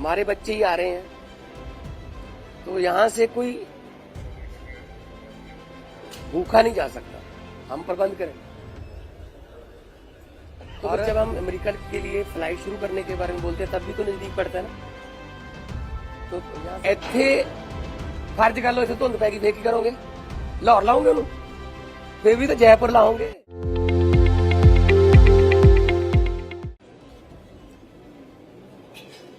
हमारे बच्चे ही आ रहे हैं तो यहाँ से कोई भूखा नहीं जा सकता हम प्रबंध करें तो और- जब हम अमेरिका के लिए फ्लाइट शुरू करने के बारे में बोलते हैं तब भी तो नजदीक पड़ता है ना तो यहाँ से- ਇੱਥੇ ਫਰਜ਼ ਕਰ ਲਓ ਇੱਥੇ ਧੁੰਦ ਪੈ ਗਈ ਫੇਰ ਕੀ ਕਰੋਗੇ ਲਾਹੌਰ ਲਾਉਂਗੇ ਉਹਨੂੰ ਫੇਰ ਵੀ ਤਾਂ ਜੈਪੁਰ ਲਾਉਂਗੇ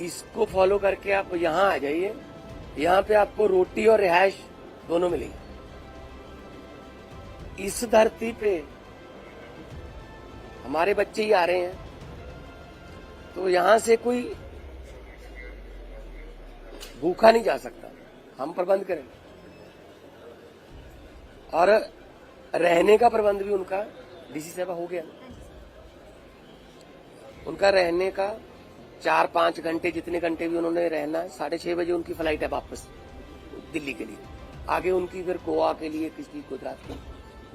इसको फॉलो करके आप यहाँ आ जाइए। यहाँ पे आपको रोटी और रिहायश दोनों मिलेगी। इस धरती पे हमारे बच्चे ही आ रहे हैं। तो यहाँ से कोई भूखा नहीं जा सकता। हम प्रबंध करें। और रहने का प्रबंध भी उनका डीसी साहब हो गया। उनका रहने का चार पाँच घंटे जितने घंटे भी उन्होंने रहना है, साढ़े छह बजे उनकी फ़्लाइट है वापस, दिल्ली के लिए। आगे उनकी फिर गोवा के लिए किसी गुजरात के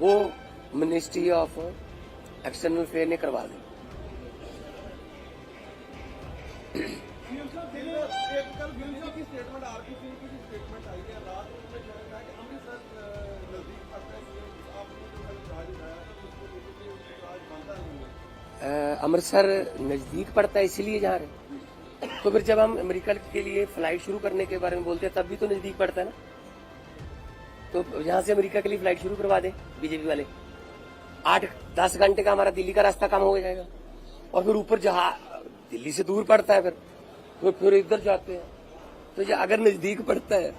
वो मिनिस्ट्री ऑफ़ एक्सटर्नल अफेयर ने करवा दी। स्टेटमेंट आई है रात। अमृतसर नज़दीक पड़ता है, इसीलिए जा रहे। तो फिर जब हम अमेरिका के लिए फ़्लाइट शुरू करने के बारे में बोलते हैं, तब भी तो नज़दीक पड़ता है ना? तो यहाँ से अमेरिका के लिए फ़्लाइट शुरू करवा दे बीजेपी वाले। आठ, दस घंटे का हमारा दिल्ली का रास्ता कम हो जाएगा। और फिर ऊपर जहाँ, दिल्ली से दूर पड़ता है फिर तो फिर इधर जाते हैं। तो ये अगर नज़दीक पड़ता है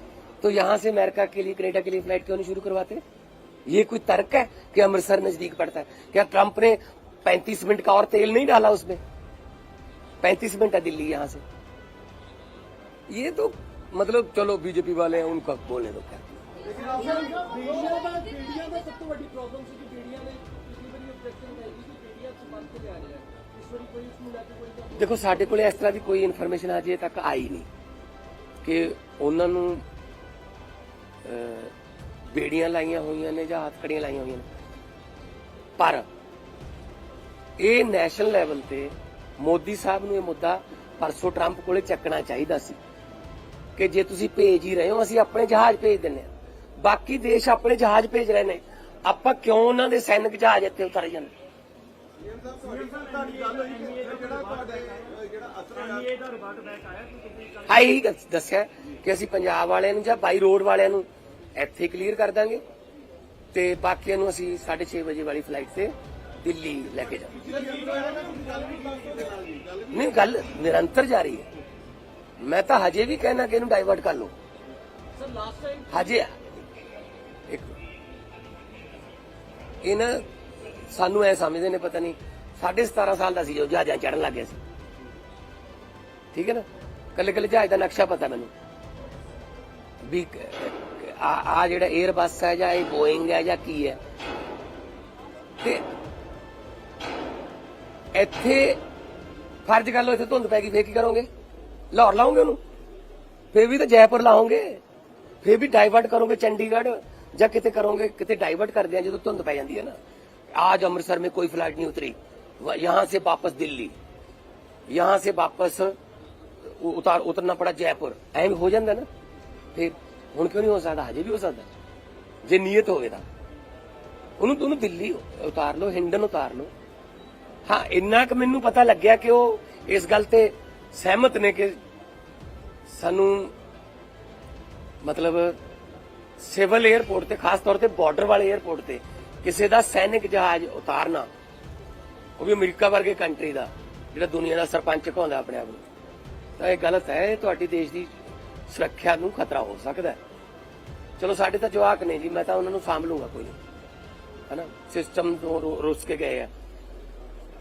तो यहाँ से अमेरिका के लिए, कनेडा के लिए फ़्लाइट क्यों नहीं शुरू करवाते? ये कोई तर्क है कि अमृतसर नज़दीक पड़ता है? क्या ट्रंप ने 35 मिनट का और तेल नहीं डाला उसमें 35 मिनट है दिल्ली यहाँ से ये तो मतलब चलो बीजेपी वाले हैं उनका बोलने दो क्या ਲੇਕਿਨ ਆਪ ਬੇੜੀਆਂ ਦਾ ਬੇੜੀਆਂ ਦਾ ਸਭ ਤੋਂ ਵੱਡੀ ਪ੍ਰੋਬਲਮ ਸੀ ਕਿ ਬੇੜੀਆਂ ਨੇ ਪਿਛਲੀ ਵਾਰੀ ਆਬਜੈਕਸ਼ਨ ਹੈ ਕਿ ਬੇੜੀਆਂ ਚ ਬੰਦ ਕੇ ਲਿਆ ਰਿਹਾ ਹੈ ਇਸ ਵਾਰੀ ਕੋਈ ਇਸ ਨੂੰ ਲੈ ਕੇ ਕੋਈ ਗੱਲ ਦੇਖੋ ਸਾਡੇ ਕੋਲੇ ਇਸ ਤਰ੍ਹਾਂ ਦੀ ਕੋਈ ਇਨਫੋਰਮੇਸ਼ਨ ਅਜੇ ਤੱਕ ਆਈ ਨਹੀਂ ਕਿ ਉਹਨਾਂ ਨੂੰ ਅਹ, ਬੇੜੀਆਂ ਲਾਈਆਂ ਹੋਈਆਂ ਨੇ ਜਾਂ ਹੱਥਕੜੀਆਂ ਲਾਈਆਂ ਹੋਈਆਂ ਨੇ ਪਰ ਇਹ ਨੈਸ਼ਨਲ ਲੈਵਲ ਤੇ ਮੋਦੀ ਸਾਹਿਬ ਨੂੰ ਇਹ ਮੁੱਦਾ ਪਰਸੋਂ ਟਰੰਪ ਕੋਲੇ ਚੱਕਣਾ ਚਾਹੀਦਾ ਸੀ ਕਿ ਜੇ ਤੁਸੀਂ ਭੇਜ ਹੀ ਰਹੇ ਹੋ, ਅਸੀਂ ਆਪਣੇ ਜਹਾਜ਼ ਭੇਜ ਦਿੰਨੇ ਆ ਬਾਕੀ ਦੇਸ਼ ਆਪਣੇ ਜਹਾਜ਼ ਭੇਜ ਰਹੇ ਨੇ। ਆਪਾਂ ਕਿਉਂ ਉਹਨਾਂ ਦੇ ਸੈਨਿਕ ਜਹਾਜ਼ ਇੱਥੇ ਉਤਾਰੇ ਜਾਂਦੇ? ਸੀਐਮ ਦੱਸਿਆ ਕਿ ਅਸੀਂ ਪੰਜਾਬ ਵਾਲਿਆਂ ਨੂੰ ਜਾਂ ਬਾਈ ਰੋਡ ਵਾਲਿਆਂ ਨੂੰ ਇੱਥੇ ਕਲੀਅਰ ਕਰ ਦਾਂਗੇ ਤੇ ਬਾਕੀਆਂ ਨੂੰ ਅਸੀਂ 6:30 ਵਜੇ ਵਾਲੀ ਫਲਾਈਟ ਤੇ ਦਿੱਲੀ ਲੈ ਕੇ ਜਾਵਾਂਗੇ ਨਹੀਂ, ਗੱਲ ਨਿਰੰਤਰ ਜਾਰੀ ਹੈ। ਮੈਂ ਤਾਂ ਹਜੇ ਵੀ ਕਹਿਣਾ ਕਿ ਇਹਨੂੰ ਡਾਈਵਰਟ ਕਰ ਲਓ। ਸਰ ਲਾਸਟ ਟਾਈਮ ਹਜੇ ਇੱਕ ਇਹ ਸਾਨੂੰ ਐ ਸਮਝਦੇ ਨੇ, ਪਤਾ ਨਹੀਂ 17.5 ਸਾਲ ਦਾ ਸੀ ਜੋ ਜਹਾਜ਼ਾਂ ਚੜਨ ਲੱਗ ਗਿਆ ਸੀ। ਠੀਕ ਹੈ ਨਾ? ਕੱਲੇ ਕੱਲੇ ਜਹਾਜ਼ ਦਾ ਨਕਸ਼ਾ ਪਤਾ ਮੈਨੂੰ। ਵੀ ਆ ਆ ਜਿਹੜਾ 에ਅਰ ਬੱਸ ਹੈ ਜਾਂ ਇਹ ਬੋਇੰਗ ਹੈ ਜਾਂ ਕੀ ਹੈ। ਤੇ ਇੱਥੇ ਫਰਜ਼ ਕਰ ਲਓ ਇੱਥੇ ਧੁੰਦ ਪੈ ਗਈ, ਫੇਰ ਕੀ ਕਰੋਗੇ? ਲਾਹੌਰ ਲਾਉਂਗੇ ਉਹਨੂੰ? ਫੇਰ ਵੀ ਤਾਂ ਜੈਪੁਰ ਲਾਉਂਗੇ ਫੇਰ ਵੀ ਡਾਈਵਰਟ ਕਰੋਗੇ ਚੰਡੀਗੜ੍ਹ? ਜਾਂ ਕਿਤੇ ਕਰੋਗੇ, ਕਿਤੇ ਡਾਈਵਰਟ ਕਰਦੇ ਆ ਜਦੋਂ ਧੁੰਦ ਪੈ ਜਾਂਦੀ ਹੈ ਨਾ? ਆਜ ਅੰਮ੍ਰਿਤਸਰ में ਕੋਈ ਫਲਾਈਟ ਨਹੀਂ ਉਤਰੀ। ਯਹਾਂ ਸੇ ਵਾਪਸ ਦਿੱਲੀ। यहाँ ਸੇ ਵਾਪਸ ਉਤਾਰ ਉਤਰਨਾ ਪੜਾ ਜੈਪੁਰ। एम हो जाता ना फिर हूँ क्यों नहीं हो सकता हजे भी हो सकता जे नीयत हो गया ਉਹਨੂੰ ਤੂੰ ਦਿੱਲੀ ਉਤਾਰ ਲਓ, ਹਿੰਡਨ ਉਤਾਰ ਲਓ। ਹਾਂ, ਇੰਨਾ ਕੁ ਮੈਨੂੰ ਪਤਾ ਲੱਗਿਆ ਕਿ ਉਹ ਇਸ ਗੱਲ ਤੇ ਸਹਿਮਤ ਨੇ ਕਿ ਸਾਨੂੰ ਮਤਲਬ ਸਿਵਲ 에ਅਰਪੋਰਟ ਤੇ, ਖਾਸ ਤੌਰ ਤੇ ਬਾਰਡਰ ਵਾਲੇ 에ਅਰਪੋਰਟ ਤੇ ਕਿਸੇ ਦਾ ਸੈਨਿਕ ਜਹਾਜ਼ ਉਤਾਰਨਾ, ਉਹ ਵੀ ਅਮਰੀਕਾ ਵਰਗੇ ਕੰਟਰੀ ਦਾ, ਜਿਹੜਾ ਦੁਨੀਆ ਦਾ ਸਰਪੰਚ ਕਹਾਉਂਦਾ ਆਪਣੇ ਆਪ ਨੂੰ। ਤਾਂ ਇਹ ਗਲਤ ਹੈ, ਇਹ ਤੁਹਾਡੀ ਦੇਸ਼ ਦੀ ਸੁਰੱਖਿਆ ਨੂੰ ਖਤਰਾ ਹੋ ਸਕਦਾ ਹੈ। ਚਲੋ, ਸਾਡੇ ਤਾਂ ਜਵਾਕ ਨੇ ਜੀ, ਮੈਂ ਤਾਂ ਉਹਨਾਂ ਨੂੰ ਸਾਂਭ ਲੂੰਗਾ ਕੋਈ ਨਹੀਂ। ਹੈਨਾ, ਸਿਸਟਮ ਤੋਂ ਰੁੱਸ ਕੇ ਗਏ ਆ।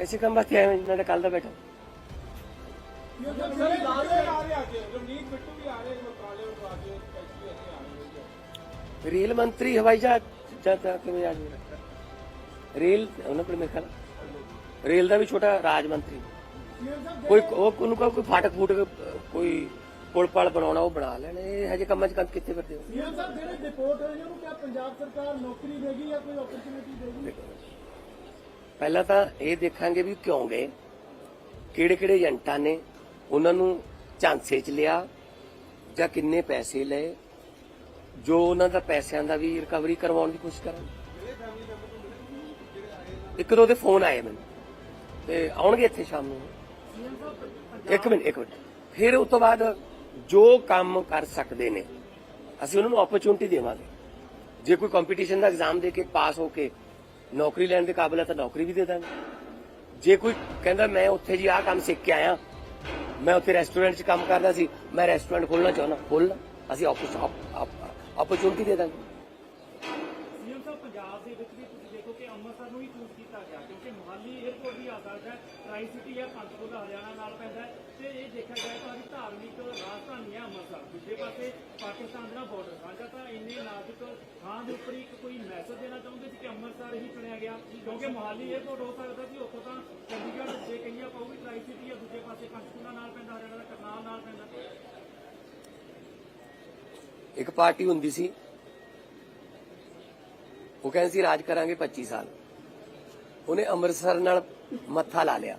ਸੀਐਮ ਕੰਮ ਵਾਸਤੇ ਆਏ ਮੈਂ ਕੱਲ ਦਾ ਬੈਠਾ ਰੇਲ ਮੰਤਰੀ ਹਵਾਈ ਜਹਾਜ਼ ਜਾਂ ਕਿਵੇਂ ਆ ਜੂਗਾ ਰੇਲ ਉਹਨਾਂ ਕੋਲ ਮੇਰੇ ਖਿਆਲ ਰੇਲ ਦਾ ਵੀ ਛੋਟਾ ਰਾਜ ਮੰਤਰੀ ਕੋਈ ਉਹ ਉਹਨੂੰ ਕੋਈ ਫਾਟਕ ਫੂਟਕ ਕੋਈ ਪੁਲ ਪਲ ਬਣਾਉਣਾ ਉਹ ਬਣਾ ਲੈਣ। ਇਹ ਹਜੇ ਕੰਮਾਂ 'ਚ ਕੰਮ ਕਿੱਥੇ ਕਰਦੇ ਹੋ? ਸੀਐਮ ਸਾਹਿਬ ਜਿਹੜੇ ਰਿਪੋਰਟ ਹੋਏ ਨੇ ਉਹਨੂੰ ਕਿਆ ਪੰਜਾਬ ਸਰਕਾਰ ਨੌਕਰੀ ਦੇਗੀ ਜਾਂ ਕੋਈ ਓਪਰਚੁਨਿਟੀ ਦੇਗੀ? ਪਹਿਲਾਂ ਤਾਂ ਇਹ ਦੇਖਾਂਗੇ ਵੀ ਕਿਉਂ ਗਏ। ਕਿਹੜੇ ਕਿਹੜੇ ਏਜੰਟਾਂ ਨੇ ਉਹਨਾਂ ਨੂੰ ਝਾਂਸੇ 'ਚ ਲਿਆ ਜਾਂ ਕਿੰਨੇ ਪੈਸੇ ਲਏ ਜੋ ਉਹਨਾਂ ਦਾ ਪੈਸਿਆਂ ਦਾ ਵੀ ਰਿਕਵਰੀ ਕਰਵਾਉਣ ਦੀ ਕੋਸ਼ਿਸ਼ ਕਰਾਂਗੇ ਇੱਕ ਦੋ ਦੇ ਫੋਨ ਆਏ ਮੈਨੂੰ ਤੇ ਆਉਣਗੇ ਇੱਥੇ ਸ਼ਾਮ ਨੂੰ। ਇੱਕ ਮਿੰਟ ਇੱਕ ਮਿੰਟ। ਫਿਰ ਉਸ ਤੋਂ ਬਾਅਦ ਜੋ ਕੰਮ ਕਰ ਸਕਦੇ ਨੇ, ਅਸੀਂ ਉਹਨਾਂ ਨੂੰ ਓਪਰਚੁਨਿਟੀ ਦੇਵਾਂਗੇ। ਜੇ ਕੋਈ ਕੰਪੀਟੀਸ਼ਨ ਦਾ ਐਗਜ਼ਾਮ ਦੇ ਕੇ ਪਾਸ ਹੋ ਕੇ ਨੌਕਰੀ ਲੈਣ ਦੇ ਕਾਬਿਲ ਹੈ ਤਾਂ ਨੌਕਰੀ ਵੀ ਦੇ ਦਾਂਗੇ। ਜੇ ਕੋਈ ਕਹਿੰਦਾ, ਮੈਂ ਉੱਥੇ ਜੀ ਆਹ ਕੰਮ ਸਿੱਖ ਕੇ ਆਇਆ, ਮੈਂ ਉੱਥੇ ਰੈਸਟੋਰੈਂਟ 'ਚ ਕੰਮ ਕਰਦਾ ਸੀ, ਮੈਂ ਰੈਸਟੋਰੈਂਟ ਖੋਲਣਾ ਚਾਹੁੰਦਾ ਖੋਲ ਅਸੀਂ ਓਪਰਚੁਨਿਟੀ ਦੇ ਦਾਂਗੇ। ਸੀਐਮ ਸਾਹਿਬ, ਪੰਜਾਬ ਦੇ ਵਿੱਚ ਵੀ ਤੁਸੀਂ ਦੇਖੋ ਕਿ ਅੰਮ੍ਰਿਤਸਰ ਨੂੰ ਹੀ ਚੂਜ਼ ਕੀਤਾ ਗਿਆ, ਕਿਉਂਕਿ ਮੁਹਾਲੀ 에ਅਰਪੋਰਟ ਵੀ ਆ ਸਕਦਾ ਹੈ ਟਰਾਈ ਸਿਟੀ ਹੈ ਪੰਚਕੂਲਾ ਹਰਿਆਣਾ ਨਾਲ ਪੈਂਦਾ ਹੈ। ਤੇ ਇਹ ਦੇਖਿਆ ਜਾਏ ਤਾਂ ਵੀ ਧਾਰਮਿਕ ਰਾਜਧਾਨੀ ਹੈ ਅੰਮ੍ਰਿਤਸਰ ਦੂਜੇ ਪਾਸੇ ਪਾਕਿਸਤਾਨ ਦਾ ਬਾਰਡਰ ਸਾਂਝਾ ਤਾਂ ਇੰਨੇ ਨਾਜ਼ੁਕ ਥਾਂ ਦੇ ਉੱਪਰ ਇੱਕ ਕੋਈ ਮੈਸੇਜ ਦੇਣਾ ਚਾਹੁੰਦੇ ਸੀ ਕਿ ਅੰਮ੍ਰਿਤਸਰ ਹੀ ਚੁਣਿਆ ਗਿਆ, ਕਿਉਂਕਿ ਮੁਹਾਲੀ 에ਅਰਪੋਰਟ ਹੋ ਸਕਦਾ ਸੀ, ਉੱਥੋਂ ਤਾਂ ਚੰਡੀਗੜ੍ਹ ਜੇ ਕਹੀਏ ਆਪਾਂ ਉਹ ਵੀ ਟਰਾਈ ਸਿਟੀ ਹੈ ਦੂਜੇ ਪਾਸੇ ਪੰਚਕੂਲਾ ਨਾਲ ਪੈਂਦਾ, ਹਰਿਆਣਾ ਦਾ ਕਰਨਾਲ ਨਾਲ ਪੈਂਦਾ। ਇੱਕ ਪਾਰਟੀ ਹੁੰਦੀ ਸੀ, ਉਹ ਕਹਿੰਦੇ ਸੀ ਰਾਜ ਕਰਾਂਗੇ 25 ਸਾਲ। ਉਹਨੇ ਅੰਮ੍ਰਿਤਸਰ ਨਾਲ ਮੱਥਾ ਲਾ ਲਿਆ।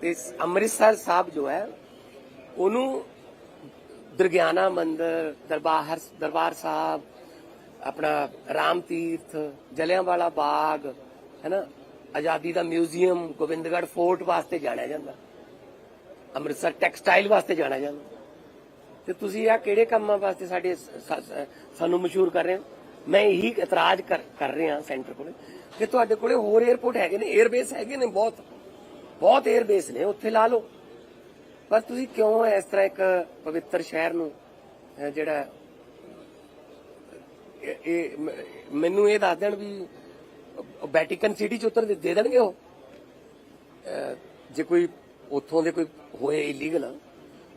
ਤੇ ਅੰਮ੍ਰਿਤਸਰ ਸਾਹਿਬ ਜੋ ਹੈ, ਉਹਨੂੰ ਦਰਗਿਆਨਾ ਮੰਦਰ, ਦਰਬਾਰ ਦਰਬਾਰ ਸਾਹਿਬ, ਆਪਣਾ ਰਾਮ ਤੀਰਥ, ਜਲਿਆਂਵਾਲਾ ਬਾਗ, ਹੈਨਾ, ਆਜ਼ਾਦੀ ਦਾ ਮਿਊਜ਼ੀਅਮ ਗੋਬਿੰਦਗੜ ਫੋਰਟ ਵਾਸਤੇ ਜਾਣਿਆ ਜਾਂਦਾ। ਅੰਮ੍ਰਿਤਸਰ ਟੈਕਸਟਾਈਲ ਵਾਸਤੇ ਜਾਣਿਆ ਜਾਂਦਾ। ਤੇ ਤੁਸੀਂ ਆ ਕਿਹੜੇ ਕੰਮਾਂ ਵਾਸਤੇ ਸਾਡੇ ਸਾਨੂੰ ਮਸ਼ਹੂਰ ਕਰ ਰਹੇ ਹੋ? ਮੈਂ ਇਹੀ ਇਤਰਾਜ਼ ਕਰ ਰਿਹਾ ਸੈਂਟਰ ਕੋਲੇ। ਕਿ ਤੁਹਾਡੇ ਕੋਲੇ ਹੋਰ 에어ਪੋਰਟ ਹੈਗੇ ਨੇ 에ਅਰਬੇਸ ਹੈਗੇ ਨੇ ਬਹੁਤ। ਬਹੁਤ 에ਅਰਬੇਸ ਨੇ, ਉੱਥੇ ਲਾ ਲਓ। ਪਰ ਤੁਸੀਂ ਕਿਉਂ ਇਸ ਤਰ੍ਹਾਂ ਇੱਕ ਪਵਿੱਤਰ ਸ਼ਹਿਰ ਨੂੰ ਜਿਹੜਾ, ਇਹ- ਮੈਨੂੰ ਇਹ ਦੱਸ ਦੇਣ ਵੀ ਵੈਟੀਕਨ ਸਿਟੀ ਚ ਉੱਤਰ ਦੇ ਦੇਣਗੇ ਉਹ? ਜੇ ਕੋਈ ਉੱਥੋਂ ਦੇ ਕੋਈ ਹੋਏ ਇਲੀਗਲ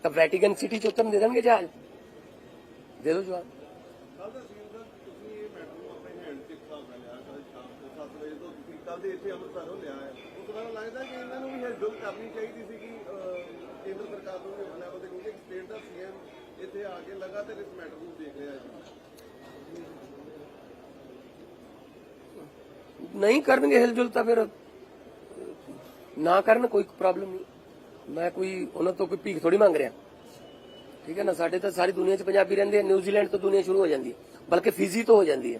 ਤਾਂ ਵੈਟੀਕਨ ਸਿਟੀ ਚ ਉਤਰਨ ਦੇ ਦੇਣਗੇ ਜਹਾਜ਼? ਦੇ ਦਿਓ ਜਵਾਬ। ਕੱਲ ਦਾ ਸੀਐਮ ਸਾਹਿਬ ਤੁਸੀਂ ਇਹ ਮੈਟਰ ਨੂੰ ਹਿਸਾਬ ਨਾਲ ਲਿਆ ਕੱਲ ਸ਼ਾਮ ਨੂੰ 7 ਵਜੇ ਤੋਂ ਤੁਸੀਂ ਕੱਲ ਦੇ ਇੱਥੇ ਅੰਮ੍ਰਿਤਸਰੋਂ ਲਿਆ ਹੈ। ਉਸ ਤੋਂ ਲੱਗਦਾ ਕਿ ਇਹਨਾਂ ਨੂੰ ਵੀ ਹੈਲਪ ਕਰਨੀ ਚਾਹੀਦੀ ਸੀ ਕਿ ਕੇਂਦਰ ਸਰਕਾਰ ਨੂੰ ਵੀ ਲੈਵਲ ਤੇ ਕਿਉਂਕਿ ਸਟੇਟ ਦਾ ਸੀਐਮ ਇੱਥੇ ਆ ਕੇ ਲਗਾਤਾਰ ਇਸ ਮੈਟਰ ਨੂੰ ਦੇਖ ਰਿਹਾ ਹੈ। ਨਹੀਂ ਕਰਨਗੇ ਹਿਲਜੁਲ ਤਾਂ ਫਿਰ, ਨਾ ਕਰਨ ਕੋਈ ਪ੍ਰੋਬਲਮ ਨਹੀਂ। ਮੈਂ ਕੋਈ, ਉਹਨਾਂ ਤੋਂ ਕੋਈ ਭੀਖ ਥੋੜੀ ਮੰਗ ਰਿਹਾ। ਠੀਕ ਹੈ ਨਾ, ਸਾਡੇ ਤਾਂ ਸਾਰੀ ਦੁਨੀਆ 'ਚ ਪੰਜਾਬੀ ਰਹਿੰਦੇ ਆ ਨਿਊਜ਼ੀਲੈਂਡ ਤੋਂ ਦੁਨੀਆ ਸ਼ੁਰੂ ਹੋ ਜਾਂਦੀ ਹੈ, ਬਲਕਿ ਫਿਜੀ ਤੋਂ ਹੋ ਜਾਂਦੀ ਹੈ।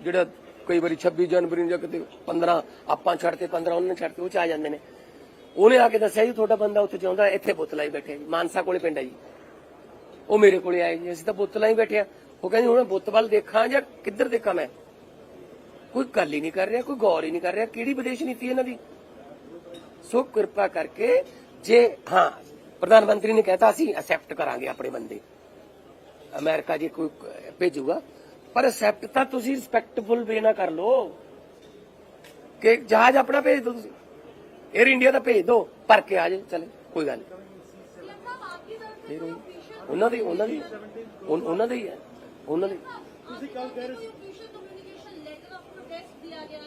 ਜਿਹੜਾ ਕਈ ਵਾਰੀ 26 ਜਨਵਰੀ ਨੂੰ ਜਾਂ ਕਿਤੇ 15 ਆਪਾਂ ਛੱਡਤੇ 15 ਉਹਨਾਂ ਨੇ ਛੱਡਤੇ ਉਹ ਚ ਆ ਜਾਂਦੇ ਨੇ। ਉਹਨੇ ਆ ਕੇ ਦੱਸਿਆ ਜੀ, ਤੁਹਾਡਾ ਬੰਦਾ ਉੱਥੇ ਜਿਉਂਦਾ ਇੱਥੇ ਬੁੱਤ ਲਾਈ ਬੈਠੇ। ਮਾਨਸਾ ਕੋਲੇ ਪਿੰਡ ਹੈ ਜੀ। ਉਹ ਮੇਰੇ ਕੋਲੇ ਆਏ ਜੀ। ਅਸੀਂ ਤਾਂ ਬੁੱਤਲਾ ਹੀ ਬੈਠੇ ਆ। ਉਹ ਕਹਿੰਦੇ, ਹੁਣ ਮੈਂ ਬੁੱਤ ਵੱਲ ਦੇਖਾਂ ਜਾਂ ਕਿੱਧਰ ਦੇਖਾਂ ਮੈਂ? ਕੋਈ ਗੱਲ ਹੀ ਨਹੀਂ ਕਰ ਰਿਹਾ, ਕੋਈ ਗੌਰ ਹੀ ਨਹੀਂ ਕਰ ਰਿਹਾ। ਕਿਹੜੀ ਵਿਦੇਸ਼ ਨੀਤੀ ਇਹਨਾਂ ਦੀ? ਸੋ ਕਿਰਪਾ ਕਰਕੇ ਜੇ, ਹਾਂ, ਪ੍ਰਧਾਨ ਮੰਤਰੀ ਨੇ ਕਹਿਤਾ, ਅਸੀਂ ਅਸੈਪਟ ਕਰਾਂਗੇ ਆਪਣੇ ਬੰਦੇ। ਅਮਰੀਕਾ ਜੇ ਕੋਈ ਭੇਜੂਗਾ ਪਰ ਅਸੈਪਟ ਤਾਂ ਤੁਸੀਂ ਰਿਸਪੈਕਟਫੁਲ ਵੇ ਨਾ ਕਰ ਲੋ ਕਿ ਜਹਾਜ਼ ਆਪਣਾ ਭੇਜ ਦਿਓ ਤੁਸੀਂ। 에ਅਰ ਇੰਡੀਆ ਦਾ ਭੇਜ ਦਿਓ ਭਰ ਕੇ ਆ ਜਾਏ ਚਲੇ ਕੋਈ ਗੱਲ ਨਹੀਂ। ਉਹਨਾਂ ਦੀ ਉਹਨਾਂ ਦੀ ਉਹਨਾਂ ਦੀ ਹੈ ਉਹਨਾਂ ਦੀ। ਤੁਸੀਂ ਕੱਲ ਕਹਿ ਰਹੇ ਸੀ ਕਮਿਊਨੀਕੇਸ਼ਨ ਲੈਟਰ ਆਫ ਪ੍ਰੋਟੈਸਟ ਦਿਆ ਗਿਆ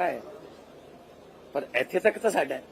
ਹੈ ਪਰ ਇੱਥੇ ਤੱਕ ਤਾਂ ਸਾਡਾ भी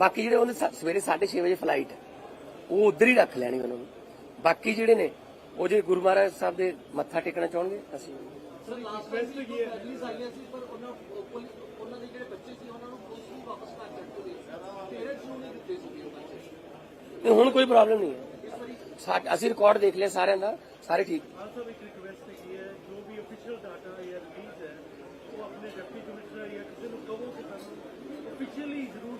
ਬਾਕੀ ਜਿਹੜੇ ਉਹਨੇ ਸਵੇਰੇ 6:30 ਵਜੇ ਫਲਾਈਟ ਉਹ ਉਧਰ ਹੀ ਰੱਖ ਲੈਣੀ ਉਹਨਾਂ ਨੂੰ। ਬਾਕੀ ਜਿਹੜੇ ਨੇ ਉਹ ਜੇ ਗੁਰੂ ਮਹਾਰਾਜ ਸਾਹਿਬ ਦੇ ਮੱਥਾ ਟੇਕਣਾ ਚਾਹਣਗੇ ਅਸੀਂ ਰਿਕਵੈਸਟ ਕੀ ਹੈ। ਨਹੀਂ ਹੁਣ ਕੋਈ ਪ੍ਰੋਬਲਮ ਨਹੀਂ ਹੈ। ਅਸੀਂ ਰਿਕਾਰਡ ਦੇਖ ਲਿਆ ਸਾਰਿਆਂ ਦਾ ਸਾਰੇ ਠੀਕ। ਹਾਂ ਸਰ ਇੱਕ ਰਿਕਵੈਸਟ ਕੀ ਹੈ ਜੋ ਵੀ ਅਫੀਸ਼ੀਅਲ ਡਾਟਾ ਜਾਂ ਰਿਲੀਜ਼ ਹੈ ਉਹ ਆਪਣੇ ਡਿਪਟੀ ਕਮਿਸ਼ਨਰ ਜਾਂ ਕਿਸੇ ਨੂੰ ਕਹੋ ਕਿ ਸਾਨੂੰ ਅਫੀਸ਼ੀਅਲੀ ਜ਼ਰੂਰ ਕਨਵੇ ਕਰਨ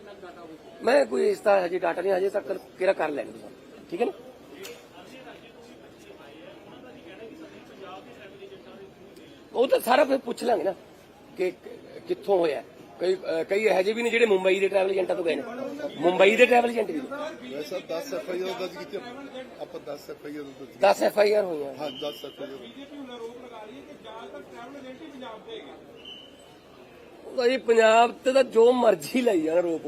ਮੈਂ ਕੋਈ ਇਸ ਦਾ ਹਜੇ ਡਾਟਾ ਨਹੀਂ ਹਜੇ ਤੱਕ ਕਿਹੜਾ ਕਰ ਲੈਣਗੇ। ਠੀਕ ਹੈ ਨਾ? ਉਹ ਤਾਂ ਸਾਰਾ ਫਿਰ ਪੁੱਛ ਲਾਂਗੇ ਨਾ ਕਿ ਕਿੱਥੋਂ ਹੋਇਆ। ਕਈ ਕਈ ਇਹੋ ਜਿਹੇ ਵੀ ਨੇ ਜਿਹੜੇ ਮੁੰਬਈ ਦੇ ਟਰੈਵਲ ਏਜੰਟਾਂ ਤੋਂ ਗਏ ਨੇ। ਮੁੰਬਈ ਦੇ ਟਰੈਵਲ ਏਜੰਟ ਵੀ ਵੈਸੇ 10 ਐਫ ਆਈ ਆਰ ਦਰਜ ਕੀਤੀ ਆਪਾਂ 10 ਐਫ ਆਈ ਆਰ ਦਰਜ 10 ਐਫ ਆਈ ਆਰ ਹੋਈਆਂ ਹਾਂ 10 ਐਫ ਆਈ ਆਰ ਬੀਜੇਪੀ ਹੁਣ ਆਰੋਪ ਲਗਾ ਰਹੀ ਹੈ ਕਿ ਜ਼ਿਆਦਾਤਰ ਟਰੈਵਲ ਏਜੰਟ ਹੀ ਪੰਜਾਬ ਦੇ ਹੈਗੇ ਉਹਦਾ ਜੀ ਪੰਜਾਬ ਤੇ ਤਾਂ ਜੋ ਮਰਜ਼ੀ ਲਈ ਜਾਣ ਰੋਪ